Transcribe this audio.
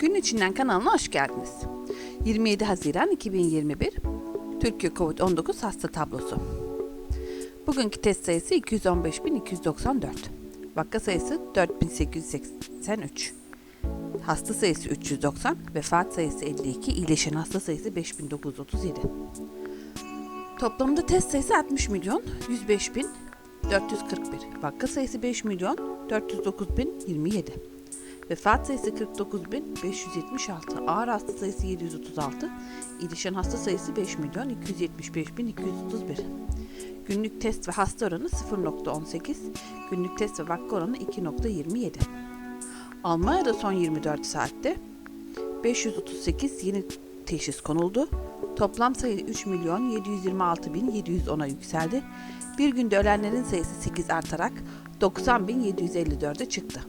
Gün içinden kanalına hoş geldiniz. 27 Haziran 2021 Türkiye Covid-19 hasta tablosu. Bugünkü test sayısı 215.294. Vaka sayısı 4883. Hasta sayısı 390, vefat sayısı 52, iyileşen hasta sayısı 5937. Toplamda test sayısı 60 milyon 105 bin 441. Vaka sayısı 5 milyon 409 bin 27. Vefat sayısı 49.576, ağır hasta sayısı 736, iyileşen hasta sayısı 5 milyon 275.231. Günlük test ve hasta oranı 0.18, günlük test ve vaka oranı 2.27. Almanya'da son 24 saatte 538 yeni teşhis konuldu. Toplam sayı 3 milyon 726.710'a yükseldi. Bir günde ölenlerin sayısı 8 artarak 90.754'e çıktı.